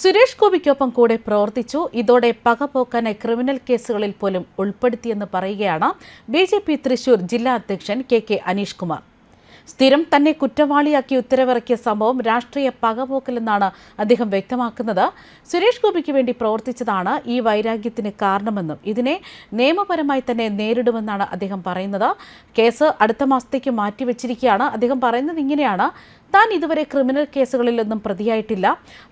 സുരേഷ് ഗോപിക്കൊപ്പം കൂടെ പ്രവർത്തിച്ചു. ഇതോടെ പകപോക്കനെ ക്രിമിനൽ കേസുകളിൽ പോലും ഉൾപ്പെടുത്തിയെന്ന് പറയുകയാണ് ബി ജെ പി തൃശൂർ ജില്ലാ അധ്യക്ഷൻ കെ കെ അനീഷ് കുമാർ. സ്ഥിരം തന്നെ കുറ്റവാളിയാക്കി ഉത്തരവിറക്കിയ സംഭവം രാഷ്ട്രീയ പകപോക്കലെന്നാണ് അദ്ദേഹം വ്യക്തമാക്കുന്നത്. സുരേഷ് ഗോപിക്ക് വേണ്ടി പ്രവർത്തിച്ചതാണ് ഈ വൈരാഗ്യത്തിന് കാരണമെന്നും ഇതിനെ നിയമപരമായി തന്നെ നേരിടുമെന്നാണ് അദ്ദേഹം പറയുന്നത്. കേസ് അടുത്ത മാസത്തേക്ക് മാറ്റിവെച്ചിരിക്കുകയാണ്. അദ്ദേഹം പറയുന്നത് ഇങ്ങനെയാണ്. താൻ ഇതുവരെ ക്രിമിനൽ കേസുകളിലൊന്നും പ്രതിയായിട്ടില്ല.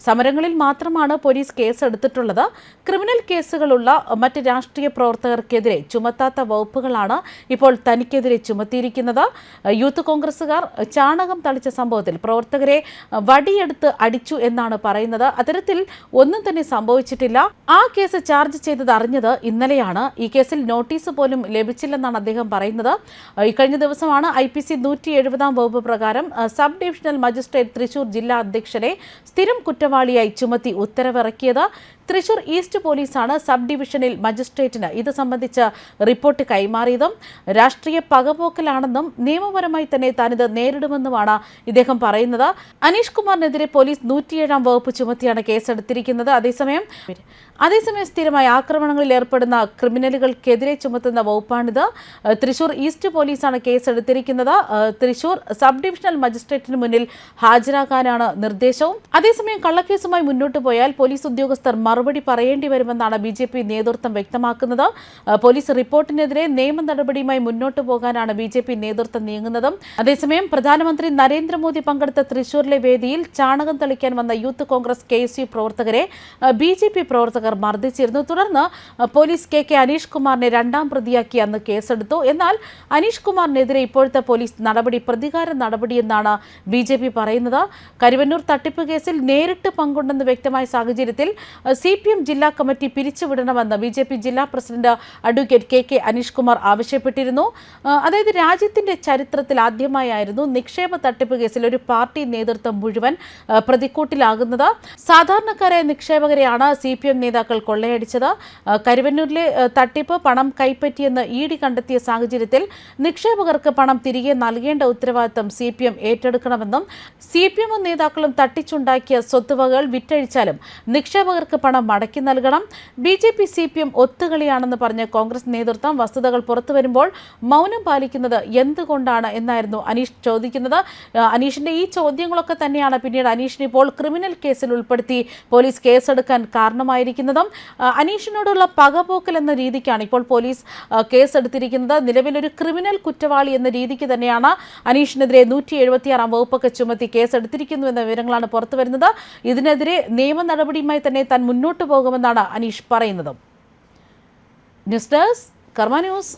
സമരങ്ങളിൽ മാത്രമാണ് പോലീസ് കേസെടുത്തിട്ടുള്ളത്. ക്രിമിനൽ കേസുകളുള്ള മറ്റ് രാഷ്ട്രീയ പ്രവർത്തകർക്കെതിരെ ചുമത്താത്ത വകുപ്പുകളാണ് ഇപ്പോൾ തനിക്കെതിരെ ചുമത്തിയിരിക്കുന്നത്. യൂത്ത് കോൺഗ്രസുകാർ ചാണകം തളിച്ച സംഭവത്തിൽ പ്രവർത്തകരെ വടിയെടുത്ത് അടിച്ചു എന്നാണ് പറയുന്നത്. അത്തരത്തിൽ ഒന്നും തന്നെ സംഭവിച്ചിട്ടില്ല. ആ കേസ് ചാർജ് ചെയ്തത് അറിഞ്ഞത് ഇന്നലെയാണ്. ഈ കേസിൽ നോട്ടീസ് പോലും ലഭിച്ചില്ലെന്നാണ് അദ്ദേഹം പറയുന്നത്. കഴിഞ്ഞ ദിവസമാണ് ഐ പി സി നൂറ്റി എഴുപതാം വകുപ്പ് പ്രകാരം sub sub divisional magistrate Thrissur ജില്ലാ അധ്യക്ഷനെ സ്ഥിരം കുറ്റവാളിയായി ചുമത്തി ഉത്തരവിറക്കിയത് തൃശൂർ ഈസ്റ്റ് പോലീസാണ് സബ് ഡിവിഷനിൽ മജിസ്ട്രേറ്റിന് ഇത് സംബന്ധിച്ച് റിപ്പോർട്ട് കൈമാറിയതും രാഷ്ട്രീയ പകപോക്കലാണെന്നും നിയമപരമായി തന്നെ താനിത് നേരിടുമെന്നുമാണ് ഇദ്ദേഹം പറയുന്നത്. അനീഷ് കുമാറിനെതിരെ പോലീസ് നൂറ്റിയേഴാം വകുപ്പ് ചുമത്തിയാണ് കേസെടുത്തിരിക്കുന്നത്. അതേസമയം അതേസമയം സ്ഥിരമായി ആക്രമണങ്ങളിൽ ഏർപ്പെടുന്ന ക്രിമിനലുകൾക്കെതിരെ ചുമത്തുന്ന വകുപ്പാണിത്. തൃശൂർ ഈസ്റ്റ് പോലീസാണ് കേസെടുത്തിരിക്കുന്നത്. തൃശൂർ സബ് ഡിവിഷണൽ മജിസ്ട്രേറ്റിന് മുന്നിൽ ഹാജരാകാനാണ് നിർദ്ദേശവും. അതേസമയം കള്ളക്കേസുമായി മുന്നോട്ട് പോയാൽ പോലീസ് ഉദ്യോഗസ്ഥർ മറുപടി പറയേണ്ടി വരുമെന്നാണ് ബി ജെ പി നേതൃത്വം വ്യക്തമാക്കുന്നത്. പോലീസ് റിപ്പോർട്ടിനെതിരെ നിയമ നടപടിയുമായി മുന്നോട്ടു പോകാനാണ് ബി ജെ പി നേതൃത്വം നീങ്ങുന്നതും. അതേസമയം പ്രധാനമന്ത്രി നരേന്ദ്രമോദി പങ്കെടുത്ത തൃശൂരിലെ വേദിയിൽ ചാണകം തളിക്കാൻ വന്ന youth Congress K S U പ്രവർത്തകരെ ബി ജെ പി പ്രവർത്തകർ മർദ്ദിച്ചിരുന്നു. തുടർന്ന് പോലീസ് കെ കെ അനീഷ് കുമാറിനെ രണ്ടാം പ്രതിയാക്കി അന്ന് കേസെടുത്തു. എന്നാൽ അനീഷ് കുമാറിനെതിരെ ഇപ്പോഴത്തെ പോലീസ് നടപടി പ്രതികാര നടപടിയെന്നാണ് ബി ജെ പി പറയുന്നത്. കരുവന്നൂർ തട്ടിപ്പ് കേസിൽ നേരിട്ട് പങ്കുണ്ടെന്ന് വ്യക്തമായ സാഹചര്യത്തിൽ സി പി എം ജില്ലാ കമ്മിറ്റി പിരിച്ചുവിടണമെന്ന് ബി ജെ പി ജില്ലാ president advocate K K Aneesh Kumar ആവശ്യപ്പെട്ടിരുന്നു അതായത് രാജ്യത്തിന്റെ ചരിത്രത്തിൽ ആദ്യമായായിരുന്നു നിക്ഷേപ തട്ടിപ്പ് കേസിൽ ഒരു പാർട്ടി നേതൃത്വം മുഴുവൻ പ്രതിക്കൂട്ടിലാകുന്നത്. സാധാരണക്കാരായ നിക്ഷേപകരെയാണ് സി പി എം നേതാക്കൾ കൊള്ളയടിച്ചത്. കരുവന്നൂരിലെ തട്ടിപ്പ് പണം കൈപ്പറ്റിയെന്ന് ഇ ഡി കണ്ടെത്തിയ സാഹചര്യത്തിൽ നിക്ഷേപകർക്ക് പണം തിരികെ നൽകേണ്ട ഉത്തരവാദിത്തം സി പി എം ഏറ്റെടുക്കണമെന്നും സി പി എം നേതാക്കളും തട്ടിച്ചുണ്ടാക്കിയ സ്വത്തുവകകൾ വിറ്റഴിച്ചാലും നിക്ഷേപകർക്ക് പണം മടക്കി നൽകണം. B J P C P M ഒത്തുകളിയാണെന്ന് പറഞ്ഞ് കോൺഗ്രസ് നേതൃത്വം വസ്തുതകൾ പുറത്തു വരുമ്പോൾ മൗനം പാലിക്കുന്നത് എന്തുകൊണ്ടാണ് എന്നായിരുന്നു അനീഷ് ചോദിക്കുന്നത്. അനീഷിന്റെ ഈ ചോദ്യങ്ങളൊക്കെ തന്നെയാണ് പിന്നീട് അനീഷിനെ ഇപ്പോൾ ക്രിമിനൽ കേസിൽ ഉൾപ്പെടുത്തി പോലീസ് കേസെടുക്കാൻ കാരണമായിരിക്കുന്നതും. അനീഷിനോടുള്ള പകപോക്കൽ എന്ന രീതിക്കാണ് ഇപ്പോൾ പോലീസ് കേസെടുത്തിരിക്കുന്നത്. നിലവിലൊരു ക്രിമിനൽ കുറ്റവാളി എന്ന രീതിക്ക് തന്നെയാണ് അനീഷിനെതിരെ നൂറ്റി എഴുപത്തിയാറാം വകുപ്പൊക്കെ ചുമത്തി കേസെടുത്തിരിക്കുന്നു എന്ന വിവരങ്ങളാണ് പുറത്തു വരുന്നത്. ഇതിനെതിരെ നിയമ നടപടിയുമായി തന്നെ താൻ മുന്നോട്ട് പോകുമെന്നാണ് അനീഷ് പറയുന്നത്. ന്യൂസ് ഡെസ്ക് കർമ്മ ന്യൂസ്